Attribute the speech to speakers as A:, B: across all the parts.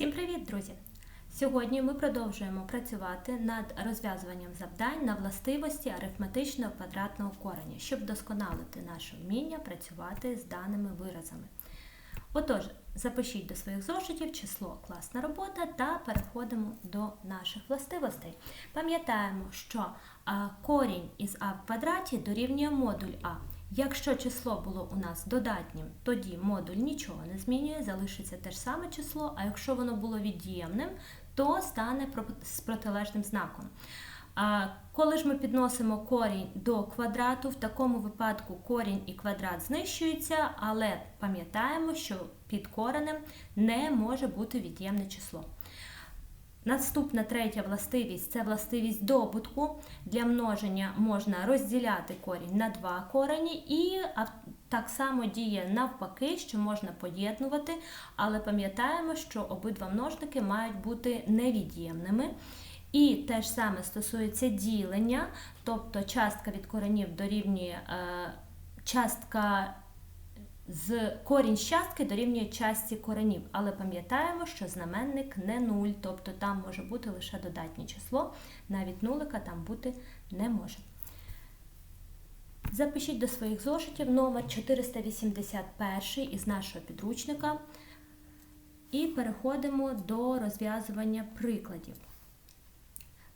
A: Всім привіт, друзі! Сьогодні ми продовжуємо працювати над розв'язуванням завдань на властивості арифметичного квадратного кореня, щоб вдосконалити наше вміння працювати з даними виразами. Отож, запишіть до своїх зошитів число класна робота та переходимо до наших властивостей. Пам'ятаємо, що корінь із а в квадраті дорівнює модуль А. Якщо число було у нас додатнім, тоді модуль нічого не змінює, залишиться те ж саме число, а якщо воно було від'ємним, то стане з протилежним знаком. А коли ж ми підносимо корінь до квадрату, в такому випадку корінь і квадрат знищуються, але пам'ятаємо, що під коренем не може бути від'ємне число. Наступна третя властивість це властивість добутку. Для множення можна розділяти корінь на два корені, і так само діє навпаки, що можна поєднувати, але пам'ятаємо, що обидва множники мають бути невід'ємними. І те ж саме стосується ділення, тобто частка від коренів дорівнює е, частка з корінь з частки дорівнює частці коренів, але пам'ятаємо, що знаменник не нуль, тобто там може бути лише додатнє число, навіть нулика там бути не може. Запишіть до своїх зошитів номер 481 із нашого підручника і переходимо до розв'язування прикладів.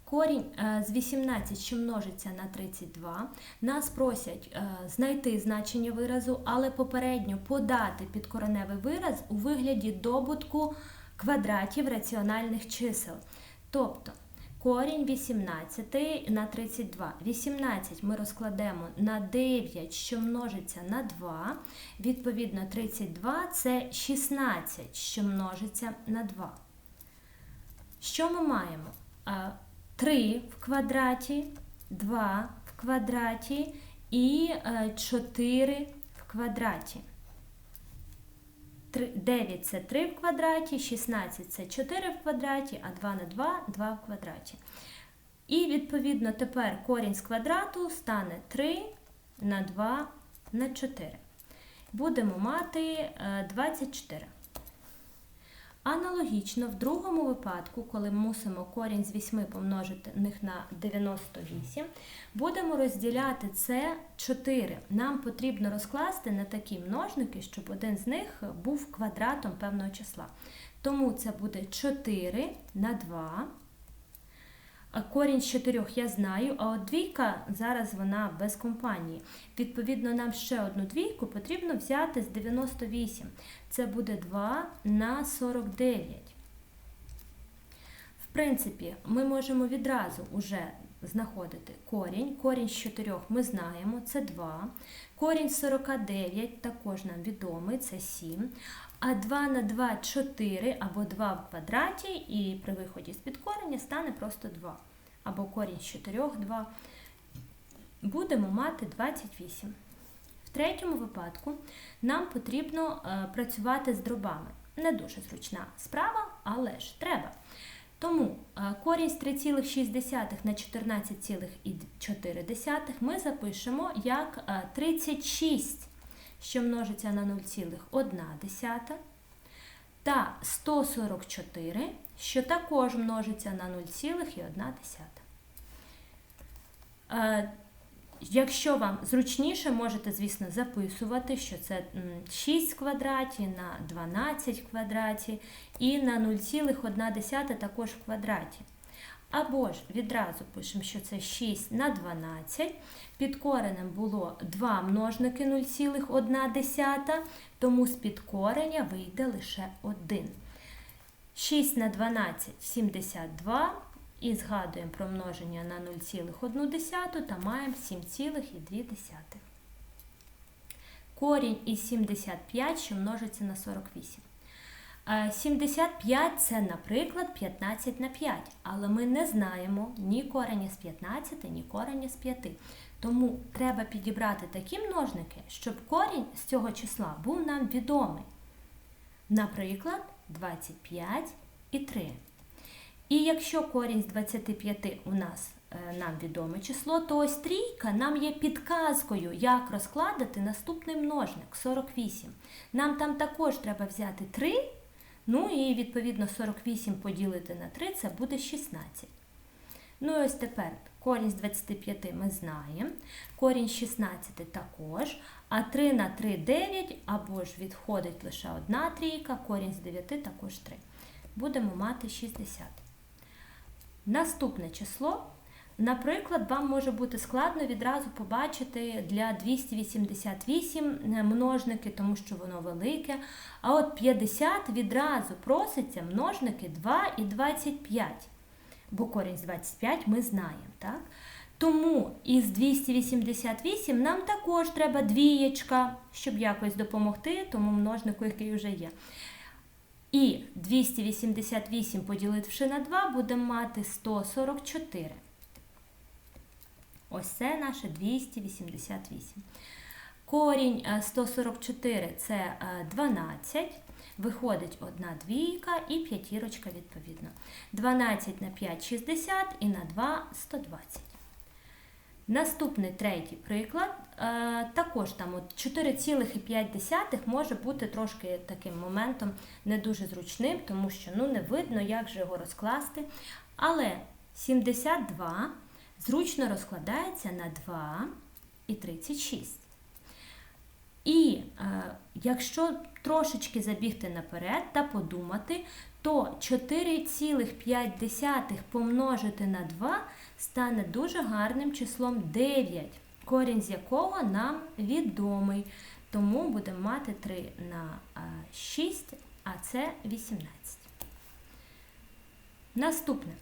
A: Корінь е, з 18, що множиться на 32, нас просять е, знайти значення виразу, але попередньо подати підкореневий вираз у вигляді добутку квадратів раціональних чисел. Тобто корінь 18 на 32. 18 ми розкладемо на 9, що множиться на 2. Відповідно, 32 це 16, що множиться на 2. Що ми маємо? Е, 3 в квадраті, 2 в квадраті і 4 е, в квадраті. 9 це 3 в квадраті, 16 це 4 в квадраті, а 2 на 2 2 в квадраті. І, відповідно, тепер корінь з квадрату стане 3 на 2 на 4. Будемо мати 24. Аналогічно, в другому випадку, коли мусимо корінь з 8 помножити них на 98, будемо розділяти це 4. Нам потрібно розкласти на такі множники, щоб один з них був квадратом певного числа. Тому це буде 4 на 2. Корінь з 4 я знаю, а от двійка зараз вона без компанії. Відповідно, нам ще одну двійку потрібно взяти з 98. Це буде 2 на 49. В принципі, ми можемо відразу вже знаходити корінь. Корінь з 4 ми знаємо, це 2. Корінь 49 також нам відомий, це 7. А 2 на 2 4 або 2 в квадраті, і при виході з під кореня стане просто 2. Або корінь з 4 2. Будемо мати 28. В третьому випадку нам потрібно е, працювати з дробами. Не дуже зручна справа, але ж треба. Тому корінь з 3,6 на 14,4 ми запишемо як 36, е, що множиться на 0,1, та 144, що також множиться на 0,1. Якщо вам зручніше, можете, звісно, записувати, що це 6 в квадраті на 12 в квадраті і на 0,1 також в квадраті. Або ж відразу пишемо, що це 6 на 12. Під коренем було 2 множники 0,1, тому з під кореня вийде лише 1. 6 на 12 72. І згадуємо про множення на 0,1 та маємо 7,2. Корінь із 75, що множиться на 48. 75 це, наприклад, 15 на 5, але ми не знаємо ні корення з 15, ні корення з 5. Тому треба підібрати такі множники, щоб корінь з цього числа був нам відомий. Наприклад, 25 і 3. І якщо корінь з 25 у нас е, нам відоме число, то ось трійка нам є підказкою, як розкладати наступний множник 48. Нам там також треба взяти 3 Ну і відповідно 48 поділити на 3 це буде 16. Ну і ось тепер корінь з 25 ми знаємо, корінь з 16 також, а 3 на 3 9, або ж відходить лише одна трійка, корінь з 9 також 3. Будемо мати 60. Наступне число. Наприклад, вам може бути складно відразу побачити для 288 множники, тому що воно велике. А от 50 відразу проситься множники 2 і 25. Бо корінь з 25 ми знаємо. так? Тому із 288 нам також треба двієчка, щоб якось допомогти тому множнику, який вже є. І 288 поділивши на 2, будемо мати 144. Ось це наше 288. Корінь е, 144 це е, 12. Виходить одна двійка і п'ятірочка відповідно. 12 на 5 60 і на 2 120. Наступний третій приклад. Е, також там от 4,5 може бути трошки таким моментом не дуже зручним, тому що ну, не видно, як же його розкласти. Але 72 зручно розкладається на 2 і 36. Е, якщо трошечки забігти наперед та подумати, то 4,5 помножити на 2 стане дуже гарним числом 9, корінь з якого нам відомий. Тому будемо мати 3 на 6, а це 18. Наступне.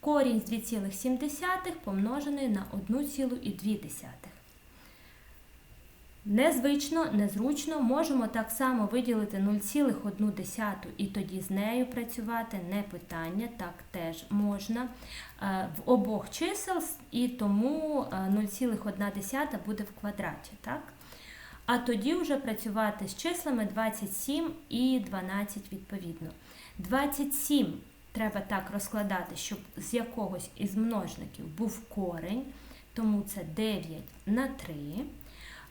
A: Корінь з 2,7 помножений на 1,2. Незвично, незручно, можемо так само виділити 0,1 і тоді з нею працювати, не питання, так теж можна. В обох чисел, і тому 0,1 буде в квадраті. так? А тоді вже працювати з числами 27 і 12 відповідно. 27 треба так розкладати, щоб з якогось із множників був корень, тому це 9 на 3.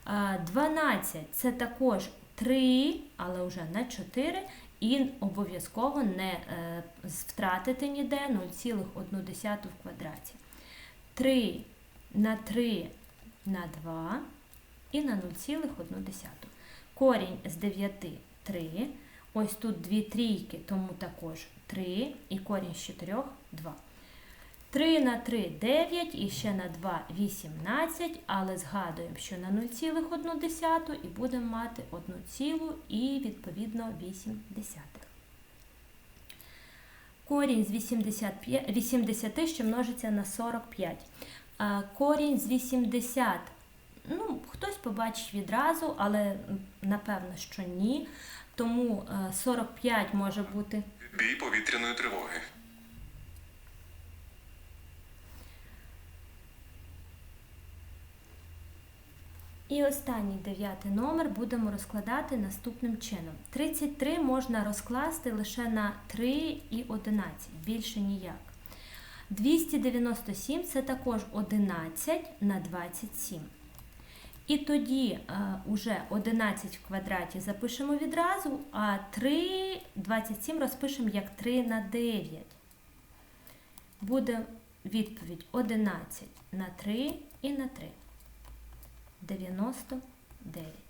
A: 12 це також 3, але вже на 4, і обов'язково не е, втратити ніде 0,1 в квадраті. 3 на 3 на 2 і на 0,1. Корінь з 9 3. Ось тут дві трійки, тому також 3, і корінь з 4 2. 3 на 3 9 і ще на 2 18, але згадуємо, що на 0,1 і будемо мати 1 цілу і відповідно 8 десятих. Корінь з 85, 80, що множиться на 45. Корінь з 80. Ну, хтось побачить відразу, але напевно, що ні. Тому 45 може бути.
B: Бій повітряної тривоги.
A: І останній дев'ятий номер будемо розкладати наступним чином. 33 можна розкласти лише на 3 і 11, більше ніяк. 297 це також 11 на 27. І тоді е, уже 11 в квадраті запишемо відразу, а 3, 27 розпишемо як 3 на 9. Буде відповідь 11 на 3 і на 3. 99.